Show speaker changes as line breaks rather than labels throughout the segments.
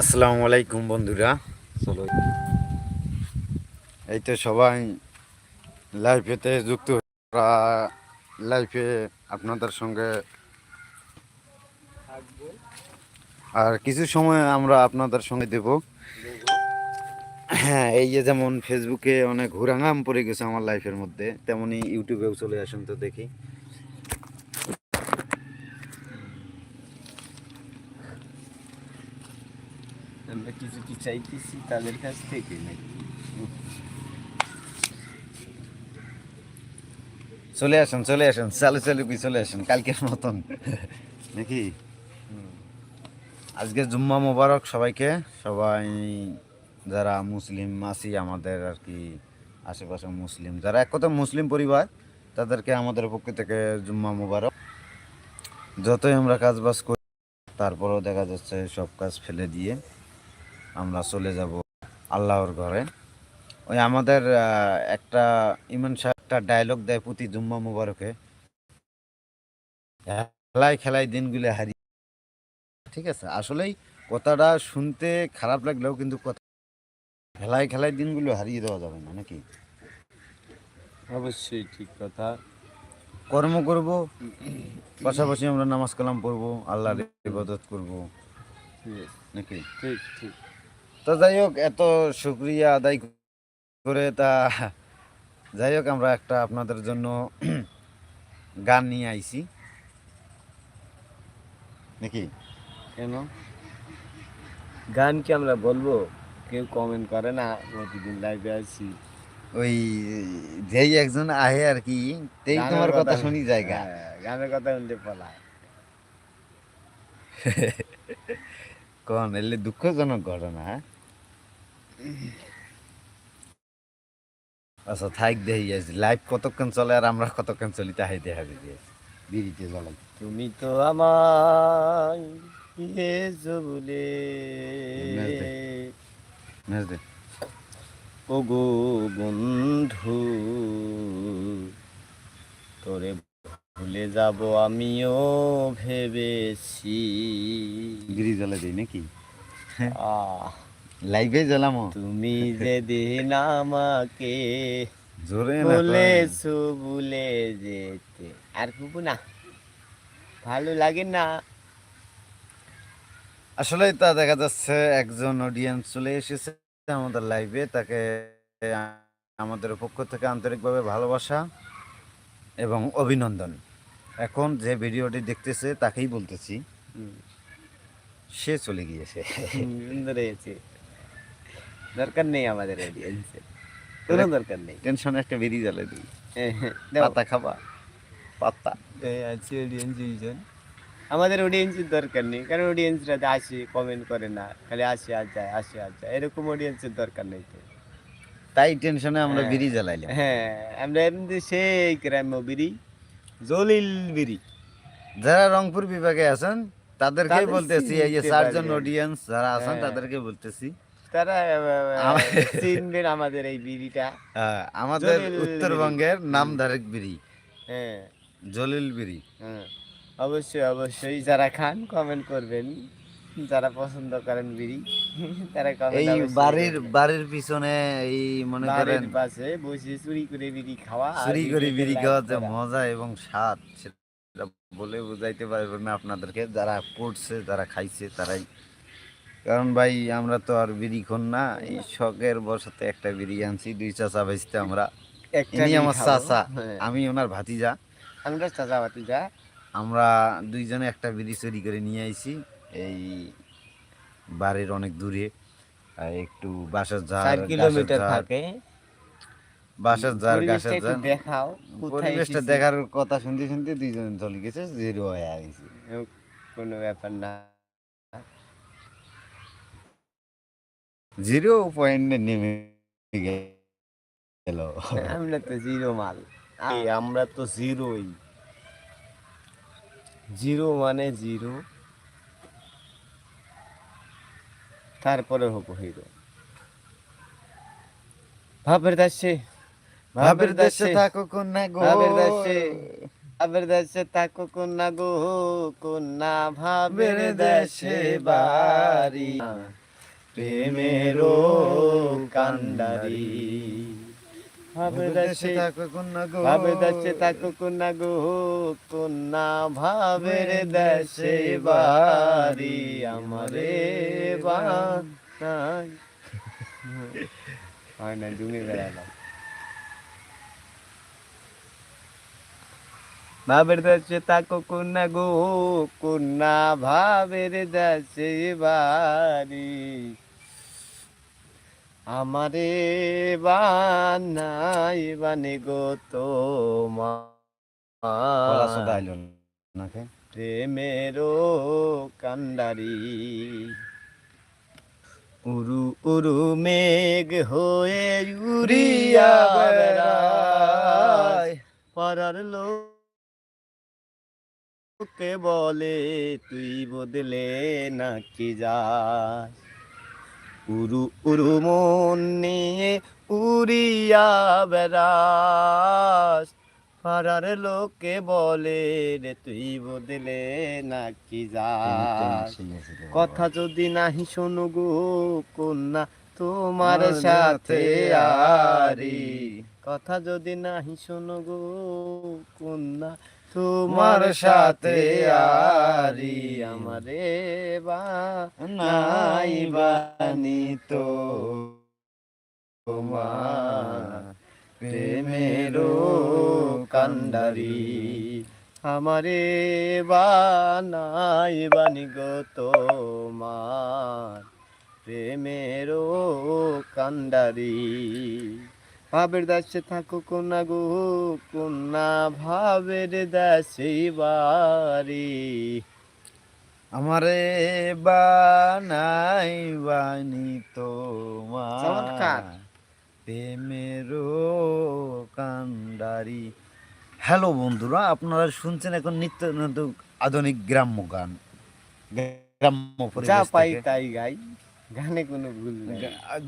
আসসালামু আলাইকুম বন্ধুরা।
চলো।
এই তো সবাই লাইফেতে যুক্ত। লাইফে আপনাদের সঙ্গে আর কিছু সময় আমরা আপনাদের সঙ্গে দেব। হ্যাঁ এই যে যেমন ফেসবুকে অনেক ঘুরাঙাম পড়ে গেছে আমার লাইফের মধ্যে, তেমনি ইউটিউবেও চলে আসুন তো দেখি।
আমরা কিছু কি চাইতেছি তাদের কাছ থেকে
চলে আসুন চলে আসুন, চালু চালু কি চলে আসুন, কালকের মতন। নাকি? আজকে জুম্মা মোবারক সবাইকে, সবাই যারা মুসলিম আছি আমাদের আর কি আশেপাশে মুসলিম, যারা এক কথা মুসলিম পরিবার, তাদেরকে আমাদের পক্ষ থেকে জুম্মা মোবারক। যতই আমরা কাজ বাজ করি, তারপরেও দেখা যাচ্ছে সব কাজ ফেলে দিয়ে আমরা চলে যাব আল্লাহর ঘরে। ওই আমাদের একটা ইমান সাহেব একটা ডায়লগ দেয় প্রতি জুম্মা মুবারকে। খেলায় খেলায় দিনগুলো হারিয়ে ঠিক আছে? আসলেই কথাটা শুনতে খারাপ লাগলেও কিন্তু কথা খেলায় খেলায় দিনগুলো হারিয়ে দেওয়া যাবে না নাকি?
অবশ্যই ঠিক কথা।
কর্ম করব পাশাপাশি আমরা নামাজ কালাম পড়ব আল্লাহর ইবাদত করব। নাকি?
ঠিক ঠিক।
তো যাই হোক এত শুক্রিয়া আদায় করে। তা যাই হোক আমরা একটা আপনাদের জন্য গান নিয়ে আইছি। নাকি?
কেন? গান কি আমরা বলব? কেউ কমেন্ট করে না প্রতিদিন লাইভে আসি
ওই যেই একজন আহে আর কি তেই তোমার কথা শুনি জায়গা।
হ্যাঁ, গানের কথা শুনতে পলায়
কোন এলে দুঃখজনক ঘটনা হ্যাঁ? আচ্ছা থাক দেই আছি লাইভ কতক্ষণ চলে আর আমরা কতক্ষণ চলি তাহাই দেখা দিয়ে বিড়িতে জ্বালাই
তুমি তো আমায় বলে
মেজদে। দে।
ও গো বন্ধু তোরে ভুলে যাব আমিও ভেবেছি।
বিড়ি জ্বালাই দিই নাকি?
আহ।
লাইভে জ্বালামো।
তুমি যেদিন আমাকে
জোরে।
বলেছ ভুলে যেতে। আর খুব না ভালো লাগে না।
আসলে তা দেখা যাচ্ছে একজন অডিয়েন্স চলে এসেছে আমাদের লাইভে তাকে আমাদের পক্ষ থেকে আন্তরিকভাবে ভালোবাসা এবং অভিনন্দন। এখন যে ভিডিওটি দেখতেছে তাকেই বলতেছি। সে চলে গিয়েছে।
দরকার নেই আমাদের অডিয়েন্সের কোনো দরকার নেই।
টেনশন একটা বেরিয়ে জ্বালে দিই পাতা খাবা পাতা।
আছে অডিয়েন্স দুইজন। আমাদের অডিয়েন্সের দরকার নেই কারণ অডিয়েন্সরা আসে কমেন্ট করে না। খালি আসে আর যায় আসে আর যায়। এরকম অডিয়েন্সের দরকার নেই তো।
তাই টেনশনে আমরা
বিড়ি
বেরিয়ে জ্বালাইলাম।
হ্যাঁ আমরা এমনি সেই গ্রাম্য বিড়ি জলিল বিড়ি।
যারা রংপুর বিভাগে আছেন তাদেরকে বলতেছি এই যে চারজন অডিয়েন্স যারা আছেন
হ্যাঁ।
তাদেরকে বলতেছি।
তারা চিনবেন আমাদের এই বিড়িটা।
আমাদের
জলিল
উত্তরবঙ্গের নামধারক বিড়ি।
হ্যাঁ।
জলিল বিড়ি।
হ্যাঁ অবশ্যই অবশ্যই। যারা খান কমেন্ট করবেন। যারা পছন্দ করেন বিড়ি তারা
এই বাড়ির বাড়ির পিছনে এই মনে করেন
পাশে বসে চুরি করে বিড়ি খাওয়া
চুরি করে বিড়ি খাওয়ার যে মজা এবং স্বাদ সেটা বলে বুঝাইতে পারবেন না আপনাদেরকে। যারা পড়ছে যারা খাইছে তারাই কারণ ভাই আমরা তো আর বিড়ি খন না। এই শখের বসতে একটা বিড়ি আনছি দুই চাচা ভাইতে আমরা। ইনি আমার। চাচা
হ্যাঁ,
আমি ওনার ভাতিজা।
আমরা চাচা বাতিজা
আমরা দুইজনে একটা বিড়ি চুরি করে নিয়ে আইছি। এই বাড়ির অনেক দূরে। একটু বাসার ঝাড়
কিলোমিটার থাকে।
বাসার ঝাড় গাছের ঝাড়।
দেখাও
পরিবেশটা দেখার কথা শুনতে শুনতে দুইজন চলে গেছে জিরো হয়ে গেছে
কোনো ব্যাপার না।
জিরো পয়েন্টে নেমে গেল।
আমরা তো জিরো মাল। আমরা তো জিরোই। জিরো মানে জিরো। তারপরে হব হিরো। ভাবের দাসে।
ভাবের দাসে থাকো কন্যা গো।
ভাবের দেশে ভাবের দেশে থাকো কন্যা গো। কন্যা ভাবের দেশে বাড়ি। প্রেমেরও কান্ডারি। ভাবে দেশে
থাকো কন্যা গো।
ভাবে কন্যা গো কন্যা ভাবের দেশে বাড়ি আমারে বানাই হয় না জুমে বেড়ালাম ভাবের দেশে থাকো কন্যা গো কন্যা ভাবের দেশে বাড়ি। আমারে বানাই বানে গো
নাকি?
প্রেমেরও কান্ডারি। উরু উরু মেঘ হয়ে উড়িয়া বেড়ায়। পাড়ার লোকে বলে তুই বদলে নাকি যায় উরু উরু মন নিয়ে উড়িয়া বেড়াস। পাড়ার লোকে বলে রে তুই বদলে নাকি যাস? কথা যদি নাহি শোনো গো কন্যা তোমার সাথে
সাথে
আরি। কথা যদি নাহি শোনো গো কন্যা তোমার সাথে আরি আমারে বা নাই বানি তো। তোমার প্রেমেরও কান্ডারি আমারে বানাই বানি গো তোমার প্রেমেরও কান্ডারি। ভাবের দাসে থাকো কন্যা গো কন্যা ভাবের দেশে বাড়ি।
আমারে বানাই বানি তোমার। প্রেমেরও কান্ডারি। হ্যালো বন্ধুরা আপনারা শুনছেন এখন নিত্য নতুন আধুনিক গ্রাম্য গান। গ্রাম্য
যা পাই তাই গাই। গানে কোনো ভুল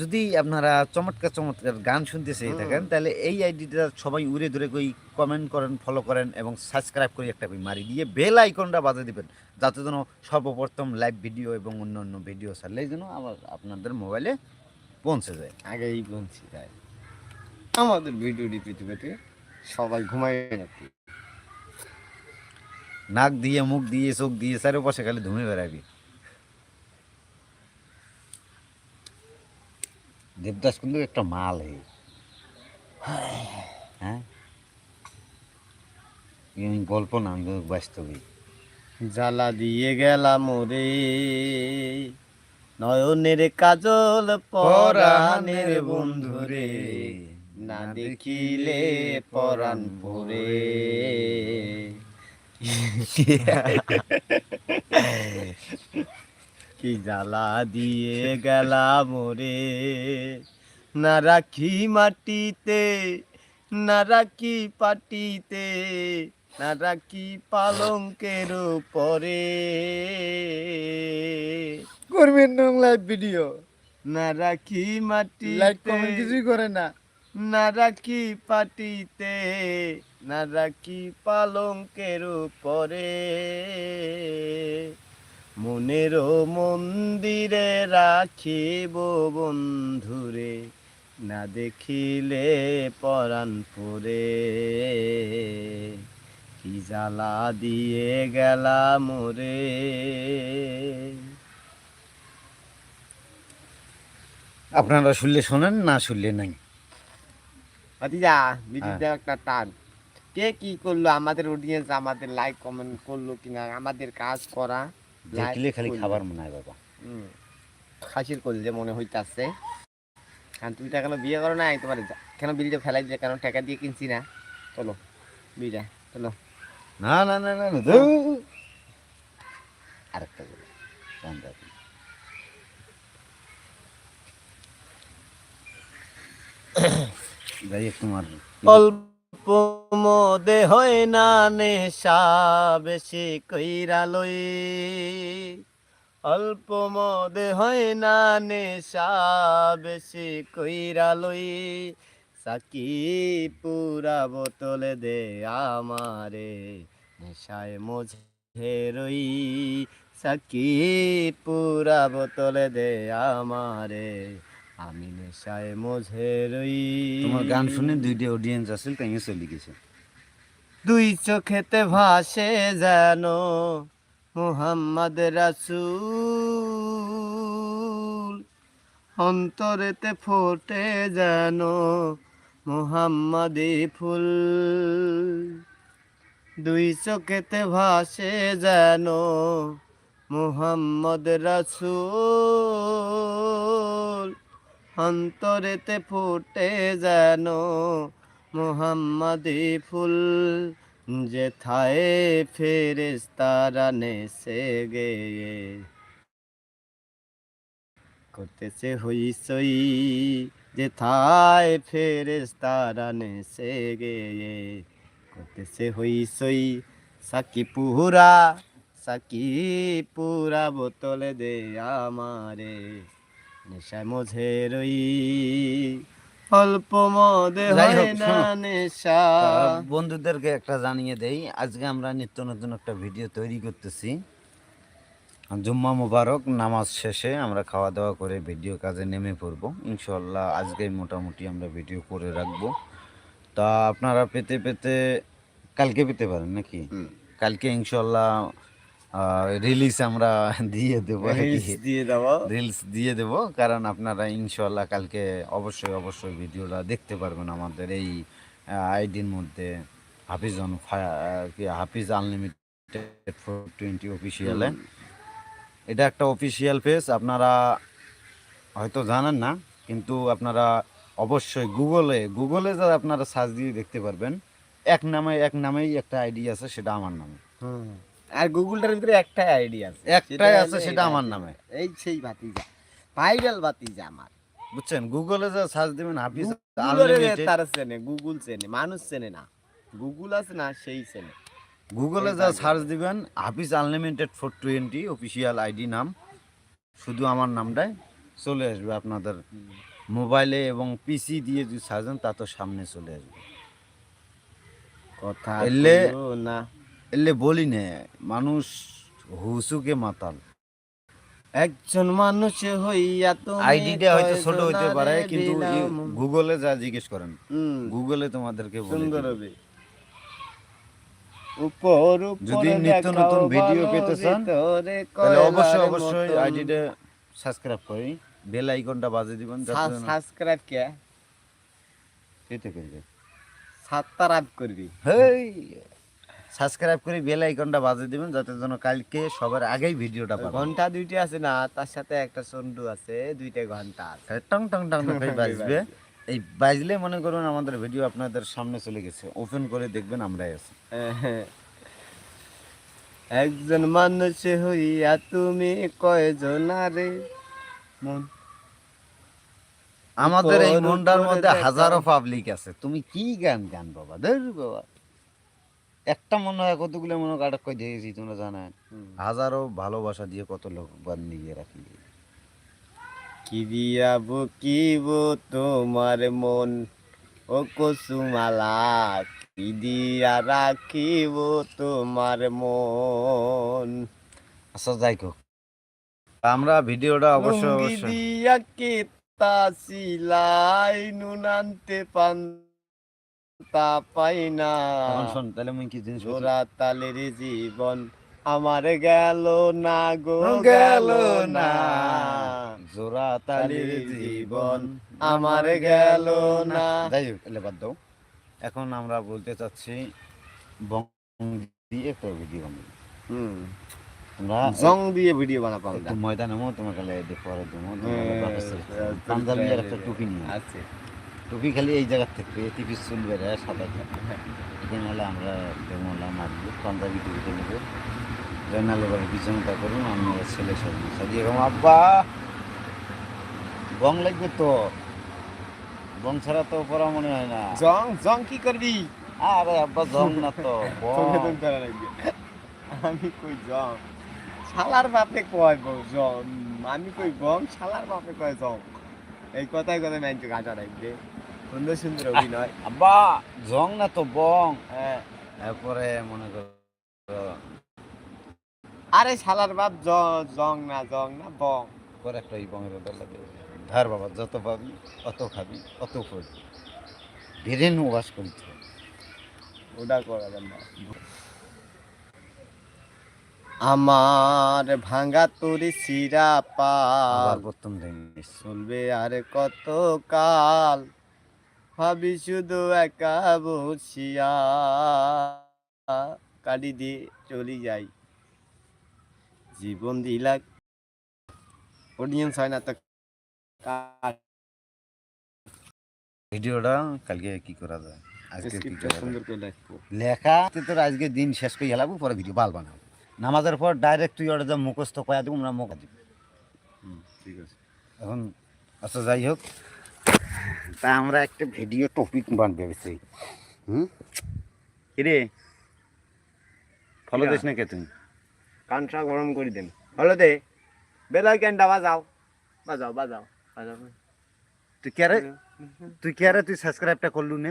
যদি আপনারা চমৎকার চমৎকার গান শুনতে চেয়ে থাকেন তাহলে এই আইডিটা সবাই উড়ে ধরে কই কমেন্ট করেন ফলো করেন এবং সাবস্ক্রাইব করে একটা কই মারি দিয়ে বেল আইকনটা বাজে দিবেন যাতে যেন সর্বপ্রথম লাইভ ভিডিও এবং অন্য অন্য ভিডিও ছাড়লে যেন আবার আপনাদের মোবাইলে পৌঁছে যায়।
আগেই পৌঁছে তাই আমাদের ভিডিও পৃথিবীতে সবাই ঘুমাই নাকি?
নাক দিয়ে মুখ দিয়ে চোখ দিয়ে চারিপাশে খালি ধুমে বেড়াবি। দেবদাস কিন্তু একটা মাল। হে হ্যাঁ? আমি গল্প না আমি কিন্তু বাস্তবই
জ্বালা দিয়ে গেলাম ওরে। নয়নের কাজল পরাণের বন্ধুরে না দেখিলে পরাণ পরে। কি জ্বালা দিয়ে গেলাম ওরে না রাখি মাটিতে না রাখি পাটিতে না রাখি পালঙ্কের পরে
করবেন নং লাইভ ভিডিও
না রাখি মাটি
লাইক কমেন্ট কিছুই করে না।
না রাখি পাটিতে না রাখি পালঙ্কের পরে মনের মন্দিরে রাখিব বন্ধুরে না দেখিলে পরাণ পরে। কি জ্বালা দিয়ে গেলাম রে
আপনারা শুনলে শোনেন না শুনলে নাই?
ভাতিজা ভিডিওতে একটা টান। কে কি করল? আমাদের অডিয়েন্স আমাদের লাইক কমেন্ট করল কিনা? আমাদের কাজ করা।
দেখলে খালি খাবার মনে হয় বাবা।
খাসির করলে মনে হইতাছে। কারণ তুমি এখনও বিয়ে করো নাই তোমার যা- কেন বিলটা ফেলাই দিলে? কেন টাকা দিয়ে কিনছি না। চলো বিটা চলো।
না না না না না আরেকটা শান্ত যাই তোমার।
অল্প মদে হয় না নেশা বেশি কইরা লই। অল্প মদে হয় না নেশা বেশি কইরা লই। সাকি পুরা বোতলে দে আমারে, নেশায় মঝে রই। সাকি পুরা বোতলে দে আমারে আমি নেশায় মঝে রই
তোমার গান শুনে দুইটা অডিয়েন্স আছিল তাই চলে গেছে।
দুই চোখেতে ভাসে যেন মুহাম্মদ রাসূল। অন্তরেতে ফোটে যেন মুহাম্মাদি ফুল। দুই চোখেতে ভাসে যেন মুহাম্মদ রাসূল। অন্তরেতে ফুটে যেন মোহাম্মদি ফুল। যেথায় ফেরেস্তারা নেসে গে করতেছে হইসই যেথায় ফেরেস্তারা নেসে গে করতেছে হইসই সাকি পুরা সাকি পুরা বোতলে দে আমারে। রই অল্প মদে হয় না নেশা।
বন্ধুদেরকে একটা জানিয়ে দেই। আজকে আমরা নিত্য নতুন একটা ভিডিও তৈরি করতেছি। জুম্মা মুবারক নামাজ শেষে আমরা খাওয়া দাওয়া করে ভিডিও কাজে নেমে পড়ব। ইনশাল্লাহ আজকে মোটামুটি আমরা ভিডিও করে রাখব। তা আপনারা পেতে পেতে কালকে পেতে পারেন নাকি? কালকে ইনশাল্লাহ রিলিজ আমরা দিয়ে দেবো
দিয়ে দাও
রিলস দিয়ে দেব কারণ আপনারা ইনশাল্লাহ কালকে অবশ্যই অবশ্যই ভিডিওটা দেখতে পারবেন আমাদের এই আইডির মধ্যে হাফিজ অন কি হাফিজ আনলিমিটেড ফোর টোয়েন্টি অফিসিয়ালে এটা একটা অফিসিয়াল পেজ আপনারা হয়তো জানেন না কিন্তু আপনারা অবশ্যই গুগলে গুগলে যা আপনারা সার্চ দিয়ে দেখতে পারবেন। এক নামে এক নামেই একটা আইডি আছে সেটা আমার নামে।
হুম। আর গুগলটার ভিতরে একটাই আইডিয়া আছে।
একটাই আছে সেটা আমার নামে।
এই সেই ভাতিজা। ভাইরাল ভাতিজা আমার।
বুঝছেন? গুগলে যা সার্চ দিবেন হাফিজ
তার চেনে গুগল চেনে মানুষ চেনে না। গুগল আছে না সেই চেনে।
গুগলে যা সার্চ দিবেন Hafiz unlimited four twenty official ID নাম। শুধু আমার নামটাই চলে আসবে আপনাদের মোবাইলে এবং পিসি দিয়ে যদি সার্চেন তা তো সামনে চলে আসবে।
কথা না।
এলে বলি নে মানুষ হুসুকে মাতাল।
একজন মানুষ হইয়া তুমি
আইডিটা হয়তো ছোট হইতে পারে কিন্তু গুগলে যা জিজ্ঞেস করেন গুগলে তোমাদেরকে
সুন্দর হবে। উপর
যদি নিত্য নতুন ভিডিও পেতে চান, তাহলে অবশ্যই অবশ্যই। আইডিটা সাবস্ক্রাইব করি বেল আইকনটা বাজে দিবেন
সাবস্ক্রাইব কে?
পেতে করবে
সাতটার আপ করবি।
হেই! সাবস্ক্রাইব করে বেল আইকনটা বাজে দিবেন যাতে যেন কালকে সবার আগেই ভিডিওটা পাবেন।
ঘণ্টা দুইটা আছে না তার সাথে একটা চন্ডু আছে দুইটা ঘণ্টা আছে।
টং টং টং করে বাজবে। এই বাজলে মনে করুন আমাদের ভিডিও আপনাদের সামনে চলে গেছে। ওপেন করে দেখবেন আমরাই আছি।
একজন মানুষ হইয়া তুমি কয়জনারে মন।
আমাদের এই মনটার মধ্যে হাজারো পাবলিক আছে। তুমি কি গান গান বাবা? ধর বাবা। একটা মনে হয় কতগুলো মনে হয় আটক করে দিয়েছি তোমরা জানা। হাজারো ভালোবাসা দিয়ে কত লোক বানিয়ে রাখি।
কি দিয়া বকিব তোমার মন? ও কুসুমালা কি দিয়া রাখিব তোমার মন?
আচ্ছা যাই হোক। আমরা ভিডিওটা অবশ্যই
লুঙ্গি
অবশ্যই
দিয়া কেতা সিলাই নুনান্তে পান্তা পাই না
তাহলে মুই কি জিনিস?
জোড়া তালের জীবন আমার গেল না গো
গেল না। জোড়া তালির জীবন
আমার গেল না।
যাই হোক এলে বাদ দাও। এখন আমরা বলতে চাচ্ছি বং দিয়ে ভিডিও
হুম।
তোমরা
জং দিয়ে ভিডিও বানাবো আমরা।
ময়দানে মো তোমাকে দেখে পরে দেবো
হ্যাঁ,
পাঞ্জাবি আর একটা টুপি নিয়ে
আছে।
টুপি খালি এই জায়গার থেকে এটি পিস চুল বেড়ে সাদা এখানে হলে আমরা দেমলা মারবো পাঞ্জাবি টুপিতে নেব। রেনাল এবার পিছনটা করুন আমি ওর ছেলে সাজি সাজিয়ে এরকম আব্বা! বং লাগবে তো। বং ছাড়া তো পড়া মনে হয় না।
জং জং কি করবি?
আরে আব্বা জং না তো বং।
তোকে তো করা লাগবে। আমি কই জং? শালার বাপে কয় জং? আমি কই বং? শালার বাপে কয় জং? এই কথাই কথায় ম্যানচু গাঁটা রাখবে সুন্দর সুন্দর অভিনয়।
আব্বা জং না তো বং?
হ্যাঁ।
এরপরে মনে করো
আরে শালার বাপ জং না জং না বং।
করে একটা এই বঙের লাগে। ধার বাবা যত পাবি অত খাবি অত করবি। ধীরেন ওয়াশ করতে
ওটা করা না। আমার ভাঙা তোর সিরা পা
প্রথম
চলবে আর কত কাল ভাবি শুধু একা বসিয়া কাটি দিয়ে চলে যাই। জীবন দিলা অডিয়েন্স হয় না তো
ভিডিওটা কালকে কি করা যায়? আজকে কি করা যায়?
সুন্দর করে লিখব
লেখা তুই তোর আজকে দিন শেষ করে হেলাবো পরে ভিডিও বাল বানাবো। নামাজের পর ডাইরেক্ট তুই ওটা মুখস্থ কয়া দেবো আমরা মুখ দিব।
ঠিক আছে।
এখন আচ্ছা যাই হোক তা আমরা একটা ভিডিও টপিক বানবে বেশি হুম? কিরে? ফলো? দিস না কে তুই?
কানটা গরম করে দেন। হলো দে। বেলায় ক্যানটা বাজাও। বাজাও বাজাও বাজাও।
তুই কে তুই কে তুই সাবস্ক্রাইবটা করলু নে।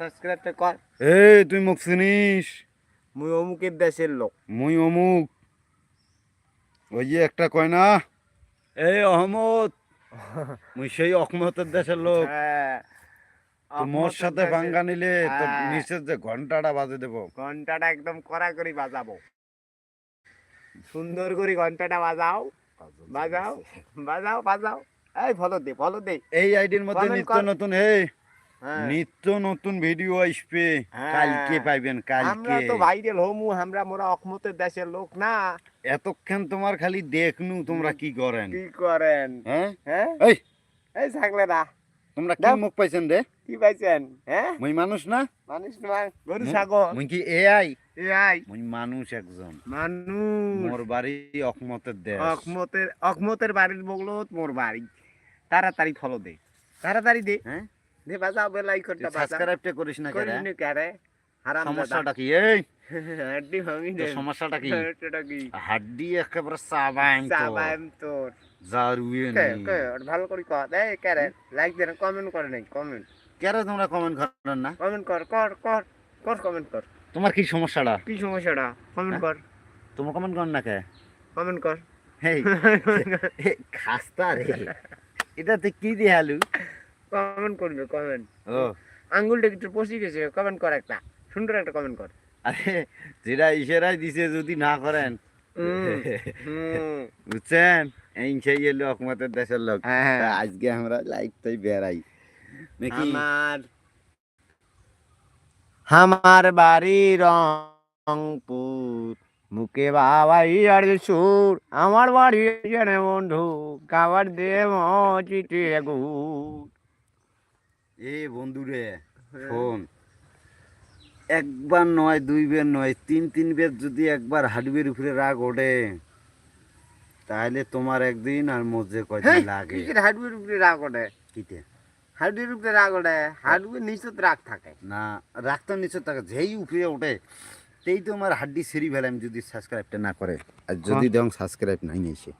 সাবস্ক্রাইবটা কর।
এই তুই মুখ চিনিস
মুই অমুকের দেশের লোক।
মুই অমুক। ওই যে একটা কয় না? এই অহমদ। মুই সেই অকমতের দেশের লোক।
হ্যাঁ।
মোর সাথে ভাঙ্গা নিলে তোর
হ্যাঁ।
নিচের যে ঘন্টাটা বাজে দেবো।
ঘন্টাটা একদম কড়া করে বাজাবো। সুন্দর করে ঘন্টাটা বাজাও। বাজাও। বাজাও। বাজাও এই ফলো দে ফলো দে।
এই আইডির মধ্যে নিত্য নতুন এই।
হ্যাঁ।
নিত্য নতুন ভিডিও আসবে।
হ্যাঁ।
কালকে পাইবেন কালকে।
আমরা তো ভাইরাল হমু আমরা মোরা অকমতের দেশের লোক না।
এতক্ষণ তোমার খালি দেখনু তোমরা কি করেন।
কি করেন?
হ্যাঁ?
হ্যাঁ?
এই।
এই থাকলে না
তোমরা কি মুখ পাইছেন রে?
কি পাইছেন? হ্যাঁ?
মই মানুষ না?
মানুষ নয় গরু ছাগল।
মুই কি এআই
এআই
মুই মানুষ একজন।
মানুষ।
মোর বাড়ি অকমতের দেশ।
অকমতের অকমতের বাড়ির বগলত মোর বাড়ি। তাড়াতাড়ি ফলো দে। তাড়াতাড়ি দে।
হ্যাঁ?
দে বাজাও বেলাই করতে বাজাও
সাবস্ক্রাইবটা করিস না
করি? হারাম
সমস্যাটা কি? এই!
হাড্ডি ভাঙি
তোর
দে।
সমস্যাটা কি?
এটা কি?
হাড্ডি একেবারে চাবাইন তো
চাবাম তোর।
জারুয়ে
কে কে ভালো করে লাইক দে কমেন্ট করে নাই কমেন্ট
কেন তোমরা কমেন্ট করেন না?
কমেন্ট কর কর কর কর কমেন্ট কর।
তোমার কি সমস্যাটা?
কি সমস্যাটা? কমেন্ট কর।
তোমার কমেন্ট কর না কে?
কমেন্ট কর।
হেই খাস্তা রে। এটাতে কি দিয়ে আলু?
কমেন্ট করবে কমেন্ট
ও।
আঙ্গুলটা একটু পচি গেছে কমেন্ট কর একটা। সুন্দর একটা কমেন্ট কর।
আরে যেটা ইশারাই দিছে যদি না করেন। বুঝছেন? এই সেই এলো অকমতের দেশের লোক।
হ্যাঁ
আজকে আমরা লাইক তাই বেড়াই। নাকি?
আমার আমার বাড়ি রংপুর। মুখে বাবাই আর সুর। আমার বাড়ি জেনে বন্ধু খাবার দে চিঠি গুড়
এ বন্ধুরে শোন। একবার নয় দুইবার নয় তিন তিন বের যদি একবার হাডুয়ের উপরে রাগ ওঠে তাহলে তোমার একদিন আর মধ্যে কয়দিন লাগে।
হাডুয়ের উপরে রাগ ওঠে?
কিতে
হাডুয়ের উপরে রাগ ওঠে হাডুয়ের নিচে রাগ থাকে।
না রাখতে নিচে থাকে যেই উপরে ওঠে তেই তো আমার হাড্ডি সেরি ফেলে আমি যদি সাবস্ক্রাইবটা না করে। আর যদি দেখ সাবস্ক্রাইব নাই নিয়েছে